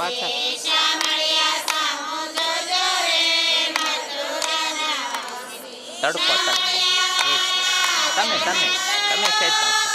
પાછા. તડકો તડકો તમે તમે તમે સેજ પાછા.